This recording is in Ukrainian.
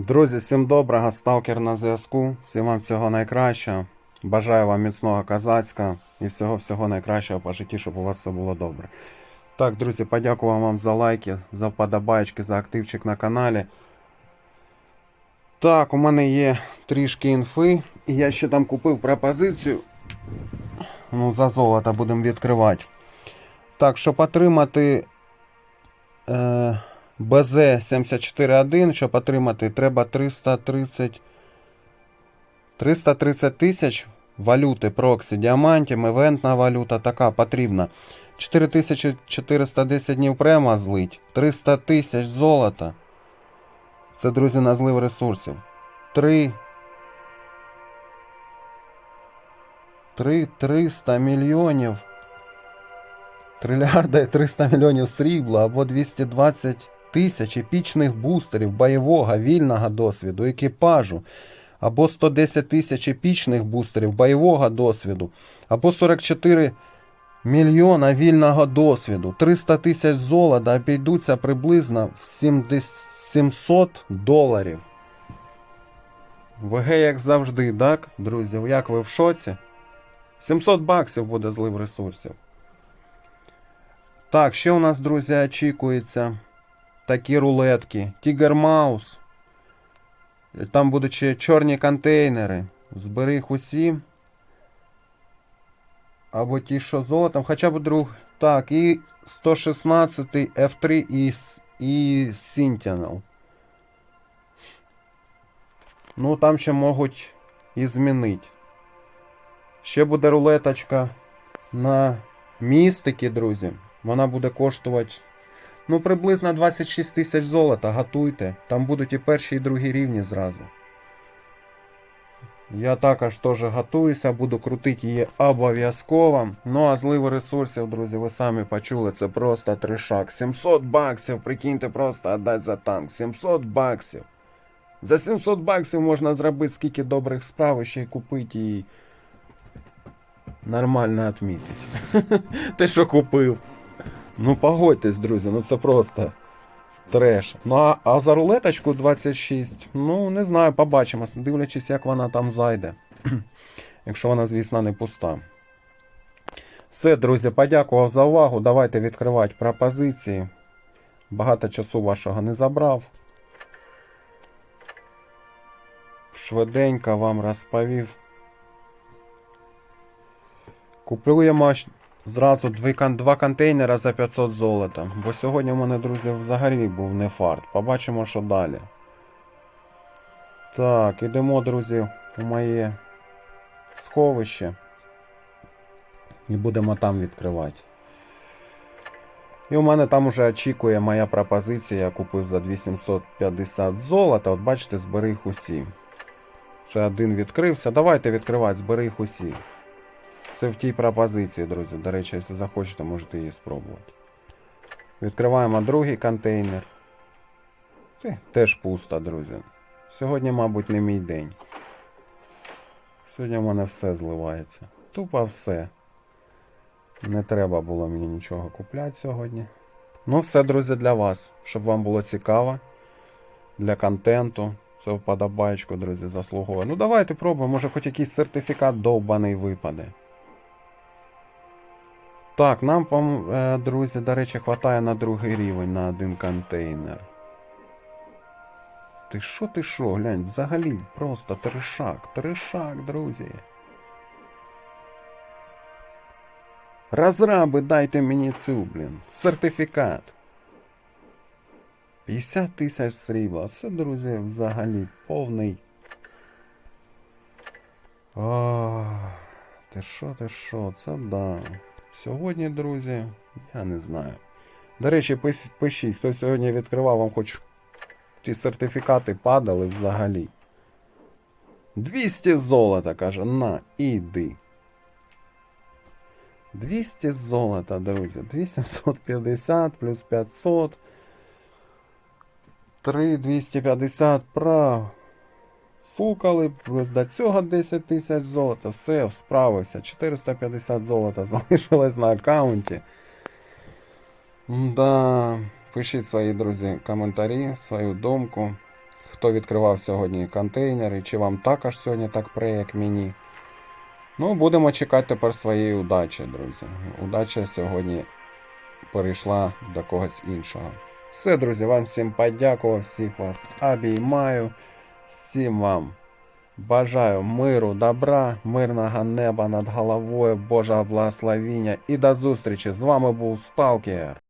Друзі, всім доброго, сталкер на зв'язку. Всім вам всього найкращого. Бажаю вам міцного козацька і всього-всього найкращого по житті, щоб у вас все було добре. Так, друзі, подякую вам за лайки, за вподобайки, за активчик на каналі. Так, у мене є трішки інфи, я ще там купив пропозицію. Ну, за золото будемо відкривати. Так, щоб отримати. Е... БЗ-74.1, щоб отримати, треба 330 330 тисяч валюти проксі, діамантів, івентна валюта така потрібна. 4410 днів према злить, 300 тисяч золота. Це, друзі, на злив ресурсів. 3 3 300 мільйонів. Трильярда і 300 мільйонів срібла або 220 тисяч епічних бустерів бойового вільного досвіду, екіпажу, або 110 тисяч епічних бустерів бойового досвіду, або 44 мільйона вільного досвіду, 300 тисяч золота обійдуться приблизно в 700 доларів. ВГ, як завжди, так, друзі? Як ви в шоці? 700 баксів буде злив ресурсів. Так, ще у нас, друзі, очікується такі рулетки. Tiger Mouse. Там будуть ще чорні контейнери. Збери їх усі. Або ті, що золотом. Хоча б друг. Так, і 116 F3 і, і Sentinel. Ну, там ще можуть і змінити. Ще буде рулеточка на містики, друзі. Вона буде коштувати ну, приблизно 26 тисяч золота. Готуйте. Там будуть і перші, і другі рівні зразу. Я також теж готуюся, буду крутити її обов'язково. Ну а зливи ресурсів, друзі, ви самі почули, це просто трешак. 700 баксів, прикиньте, просто віддати за танк. 700 баксів. За 700 баксів можна зробити скільки добрих справ ще й купити і нормально відмітити. Те, що купив. Ну, погодьтесь, друзі, ну це просто треш. Ну, а, а за рулеточку 26, ну, не знаю, побачимо, дивлячись, як вона там зайде. Якщо вона, звісно, не пуста. Все, друзі, подякував за увагу. Давайте відкривати пропозиції. Багато часу вашого не забрав. Швиденько вам розповів. Купуємо зразу два контейнера за 500 золота. Бо сьогодні у мене, друзі, взагалі був не фарт. Побачимо, що далі. Так, ідемо, друзі, у моє сховище. І будемо там відкривати. І у мене там уже очікує моя пропозиція. Я купив за 2750 золота. От бачите, збери їх усі. Це один відкрився. Давайте відкривати, збери їх усі. Це в тій пропозиції, друзі. До речі, якщо захочете, можете її спробувати. Відкриваємо другий контейнер. Це теж пусто, друзі. Сьогодні, мабуть, не мій день. Сьогодні в мене все зливається. Тупо все. Не треба було мені нічого купляти сьогодні. Ну, все, друзі, для вас. Щоб вам було цікаво. Для контенту. Це вподобаєчку, друзі, заслуговує. Ну давайте пробуємо, може хоч якийсь сертифікат довбаний випаде. Так, нам, е, друзі, до речі, хватає на другий рівень на один контейнер. Ти що, ти що, глянь, взагалі просто трешак, трешак, друзі. Розраби, дайте мені цю, блін. Сертифікат. 50 тисяч срібла. Це, друзі, взагалі повний. О, ти що, ти що, це да. Сьогодні, друзі, я не знаю. До речі, пишіть, хто сьогодні відкривав, вам хоч ті сертифікати падали взагалі. 200 золота, каже, на, іди. 200 золота, друзі. 2750 плюс 500. 3 250 прав. Фукали, плюс до цього 10 тисяч золота. Все, справився. 450 золота залишилось на аккаунті. Да. Пишіть свої, друзі, коментарі, свою думку. хто відкривав сьогодні контейнери, чи вам також сьогодні так пре, як мені. Ну, будемо чекати тепер своєї удачі, друзі. Удача сьогодні перейшла до когось іншого. Все, друзі, вам всім подякував, всіх вас обіймаю. Всім вам бажаю миру, добра, мирного неба над головою, Божого благословіння і до зустрічі. З вами був Сталкер.